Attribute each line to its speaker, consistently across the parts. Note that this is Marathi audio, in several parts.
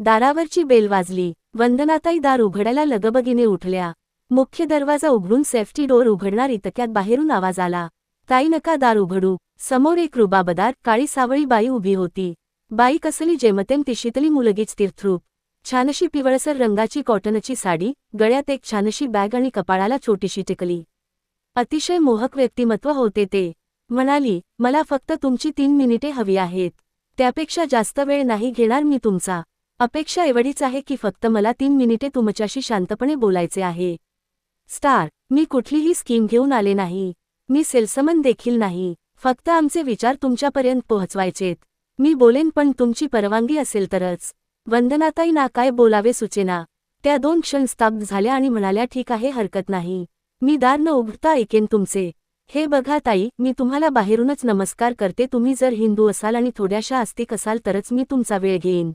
Speaker 1: दारावरची बेल वाजली. वंदनाताई दार उघडायला लगबगीने उठल्या. मुख्य दरवाजा उघडून सेफ्टी डोअर उघडणार इतक्यात बाहेरून आवाज आला. ताई नका दार उघडू. समोर एक रुबाबदार काळी सावळी बाई उभी होती. बाई कसली जेमतेम तिशीतली मुलगीच तीर्थरूप. छानशी पिवळसर रंगाची कॉटनची साडी गळ्यात एक छानशी बॅग आणि कपाळाला छोटीशी टिकली. अतिशय मोहक व्यक्तिमत्व होते ते. म्हणाली मला फक्त तुमची तीन मिनिटे हवी आहेत. त्यापेक्षा जास्त वेळ नाही घेणार मी तुमचा. अपेक्षा एवढीच आहे की फक्त मला तीन मिनिटे तुमच्याशी शांतपणे बोलायचे आहे. स्टार मी कुठलीही स्कीम घेऊन आले नाही. मी सेल्समन देखील नाही. फक्त आमचे विचार तुमच्यापर्यंत पोहोचवायचेत. मी बोलेन पण तुमची परवानगी असेल तरच. वंदनाताई ना काय बोलावे सुचेना. त्या दोन क्षण स्तब्ध झाल्या आणि म्हणाल्या ठीक आहे हरकत नाही. मी दार न उघडता ऐकेन तुमचे. हे बघा ताई मी तुम्हाला बाहेरूनच नमस्कार करते. तुम्ही जर हिंदू असाल आणि थोड्याशा आस्तिक असाल तरच मी तुमचा वेळ घेईन.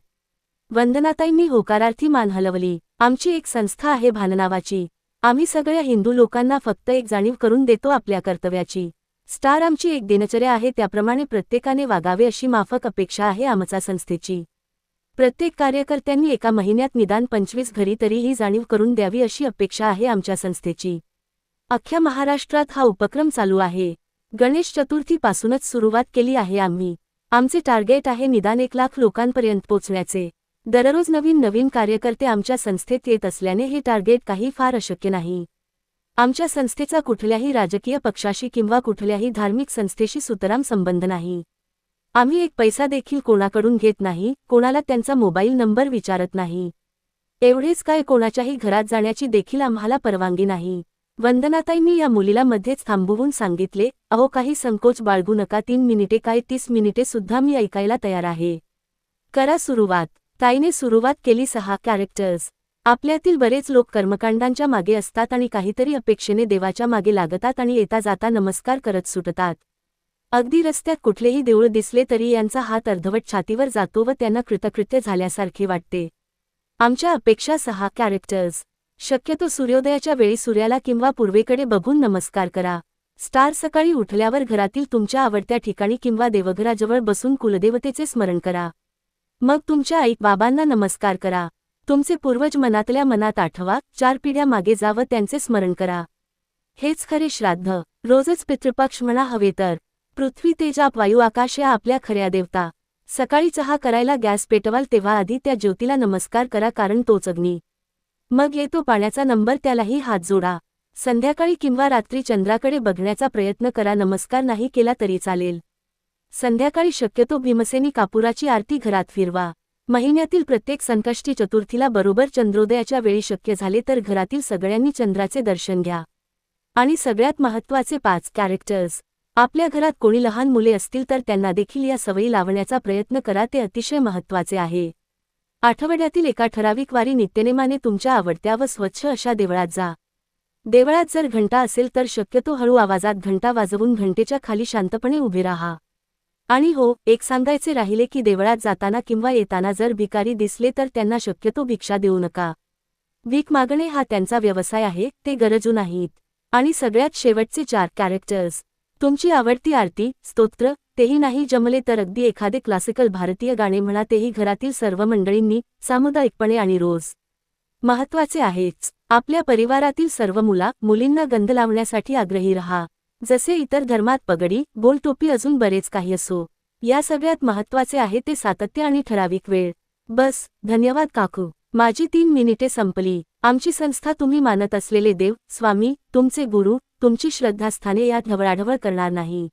Speaker 1: वंदनाताईंनी होकारार्थी मान हलवली. आमची एक संस्था आहे भाननावाची आम्ही सगळ्या हिंदू लोकांना फक्त एक जाणीव करून देतो आपल्या कर्तव्याची. स्टार आमची एक दिनचर्या आहे त्याप्रमाणे प्रत्येकाने वागावे अशी माफक अपेक्षा आहे आमचा संस्थेची. प्रत्येक कार्यकर्त्यांनी एका महिन्यात निदान पंचवीस घरी तरी ही जाणीव करून द्यावी अशी अपेक्षा आहे आमच्या संस्थेची. अख्ख्या महाराष्ट्रात हा उपक्रम चालू आहे. गणेश चतुर्थीपासूनच सुरुवात केली आहे आम्ही. आमचे टार्गेट आहे निदान एक लाख लोकांपर्यंत पोचण्याचे दररोज नवीन नवीन कार्यकर्ते आमच्या संस्थेत येत असल्याने हे टार्गेट काही फार अशक्य नाही. आमच्या संस्थेचा कुठल्याही राजकीय पक्षाशी किंवा कुठल्याही धार्मिक संस्थेशी सुतराम संबंध नाही. आम्ही एक पैसा देखील कोणाकडून घेत नाही कोणाला त्यांचा मोबाईल नंबर विचारत नाही. एवढेच काय कोणाच्याही घरात जाण्याची देखील आम्हाला परवानगी नाही. वंदनाताईंनी या मुलीला मध्येच थांबवून सांगितले अहो काही संकोच बाळगू नका तीन मिनिटे काय तीस मिनिटे सुद्धा मी ऐकायला तयार आहे. करा सुरुवात. ताईने सुरुवात केली सहा कॅरेक्टर्स आपल्यातील बरेच लोक कर्मकांडांच्या मागे असतात आणि काहीतरी अपेक्षेने देवाच्या मागे लागतात आणि येता जाता नमस्कार करत सुटतात. अगदी रस्त्यात कुठलेही देऊळ दिसले तरी यांचा हात अर्धवट छातीवर जातो व त्यांना कृतकृत्य झाल्यासारखे वाटते. आमच्या अपेक्षा सहा कॅरेक्टर्स शक्यतो सूर्योदयाच्या वेळी सूर्याला किंवा पूर्वेकडे बघून नमस्कार करा. स्टार सकाळी उठल्यावर घरातील तुमच्या आवडत्या ठिकाणी किंवा देवघराजवळ बसून कुलदेवतेचे स्मरण करा. मग तुमच्या आई बाबांना नमस्कार करा. तुमचे पूर्वज मनातल्या मनात आठवा चार पिढ्या मागे जा व त्यांचे स्मरण करा. हेच खरे श्राद्ध. रोजच पितृपक्ष म्हणा हवे तर. पृथ्वी तेजाप वायू आकाश या आपल्या खऱ्या देवता. सकाळी चहा करायला गॅस पेटवाल तेव्हा आधी त्या ज्योतीला नमस्कार करा कारण तोच अग्नी. मग येतो पाण्याचा नंबर त्यालाही हात जोडा. संध्याकाळी किंवा रात्री चंद्राकडे बघण्याचा प्रयत्न करा नमस्कार नाही केला तरी चालेल. संध्याकाळी शक्यतो भीमसेनी कापुराची आरती घरात फिरवा. महिन्यातील प्रत्येक संकष्टी चतुर्थीला बरोबर चंद्रोदयाच्या वेळी शक्य झाले तर घरातील सगळ्यांनी चंद्राचे दर्शन घ्या. आणि सगळ्यात महत्त्वाचे पाच कॅरेक्टर्स आपल्या घरात कोणी लहान मुले असतील तर त्यांना देखील या सवयी लावण्याचा प्रयत्न करा ते अतिशय महत्त्वाचे आहे. आठवड्यातील एका ठराविक वारी नित्यनेमाने तुमच्या आवडत्या व स्वच्छ अशा देवळात जा. देवळात जर घंटा असेल तर शक्यतो हळू आवाजात घंटा वाजवून घंटेच्या खाली शांतपणे उभे राहा. आणि हो एक सांगायचे राहिले की देवळात जाताना किंवा येताना जर भिकारी दिसले तर त्यांना शक्यतो भिक्षा देऊ नका. भीक मागणे हा त्यांचा व्यवसाय आहे ते गरजू नाहीत. आणि सगळ्यात शेवटचे चार कॅरेक्टर्स तुमची आवडती आरती स्तोत्र तेही नाही जमले तर अगदी एखादे क्लासिकल भारतीय गाणे म्हणा तेही घरातील सर्व मंडळींनी सामुदायिकपणे आणि रोज. महत्त्वाचे आहेच. आपल्या परिवारातील सर्व मुला मुलींना गंध लावण्यासाठी आग्रही रहा. जसे इतर धर्मात पगडी बोलटोपी अजून बरेच काही असो. या सगळ्यात महत्त्वाचे आहे ते सातत्य आणि ठराविक वेळ. बस धन्यवाद काकू. माझी तीन मिनिटे संपली. आमची संस्था तुम्ही मानत असलेले देव स्वामी तुमचे गुरु तुमची श्रद्धास्थाने यात ढवळाढवळ करणार नाही.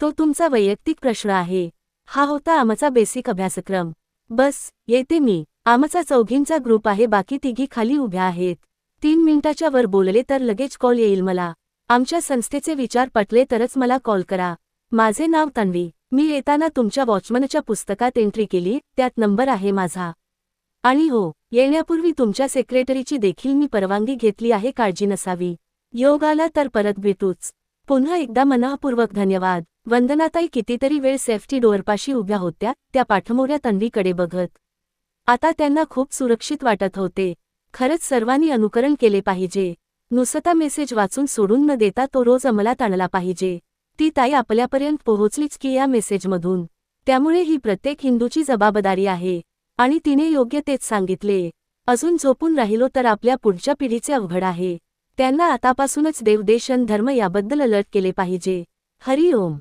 Speaker 1: तो तुमचा वैयक्तिक प्रश्न आहे. हा होता आमचा बेसिक अभ्यासक्रम. बस येते मी. आमचा चौघींचा ग्रुप आहे बाकी तिघी खाली उभ्या आहेत. तीन मिनिटाच्या वर बोलले तर लगेच कॉल येईल मला. आमच्या संस्थेचे विचार पटले तरच मला कॉल करा. माझे नाव तन्वी. मी येताना तुमच्या वॉचमनच्या पुस्तकात एंट्री केली. त्यात नंबर आहे माझा. आणि हो येण्यापूर्वी तुमच्या सेक्रेटरीची देखील मी परवानगी घेतली आहे. काळजी नसावी. योग आला तर परत भेटूच. पुन्हा एकदा मनःपूर्वक धन्यवाद. वंदनाताई कितीतरी वेळ सेफ्टी डोअरपाशी उभ्या होत्या. त्या पाठमोऱ्या तन्वीकडे बघत. आता त्यांना खूप सुरक्षित वाटत होते. खरंच सर्वांनी अनुकरण केले पाहिजे. नुसता मेसेज वाचून सोडून न देता तो रोज अंमलात आणला पाहिजे. ती ताई आपल्यापर्यंत पोहोचलीच की या मेसेजमधून. त्यामुळे ही प्रत्येक हिंदूची जबाबदारी आहे. आणि तिने योग्य तेच सांगितले. अजून झोपून राहिलो तर आपल्या पुढच्या पिढीचे अवघड आहे. त्यांना आतापासूनच देवदेशन धर्म याबद्दल अलर्ट केले पाहिजे. हरिओम.